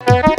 এই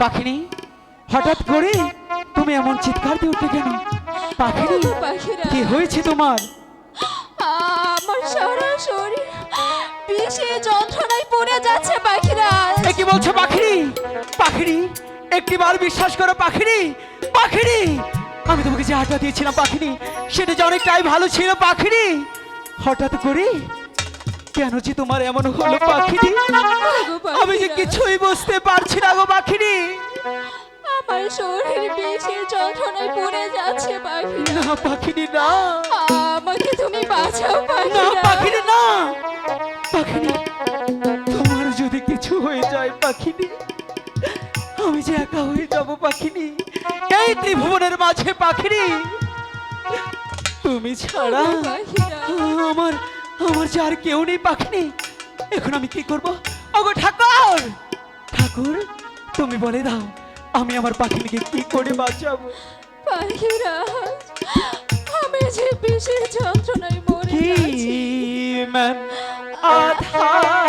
পাখিনি? হঠাৎ করে তুমি এমন চিৎকার দিয়ে উঠলে কেন? পাখিনি? কি হয়েছে তোমার? আমার সারা শরীর বিষে যন্ত্রণায় পড়ে যাচ্ছে পাখিরাজ এ কি বলছো পাখিরি পাখিরি একটিবার বিশ্বাস করো পাখিরি পাখিরি আমি তোমাকে যে আটা দিয়েছিলাম পাখিরি সেটা যে অনেকটাই ভালো ছিল পাখিরি হঠাৎ করে কেন যে তোমার এমন হলো পাখিরি আমি যে কিছুই বুঝতে পারছি না গো পাখিরি আমার শরীর বিষে যন্ত্রণায় পড়ে যাচ্ছে পাখিরা। না পাখিরি না। আমাকে তুমি বাঁচাও না পাখিরা পাখিরি না। পাখিরি তোমার যদি কিছু হয়ে যায় পাখিরি আমি যে একা হয়ে যাব পাখিরি এই ত্রিভুবনের মাঝে পাখিরি তুমি ছাড়া আমার আমার যে আর কেউ নেই পাখিনি। এখন আমি কি করব? ওগো ঠাকুর! ঠাকুর তুমি বলে দাও আমি আমার পাখিকে কি করে বাঁচাবো? পাখিরা আমি যে বিশেষ যন্ত্রণায় মরে ম্যান আধার।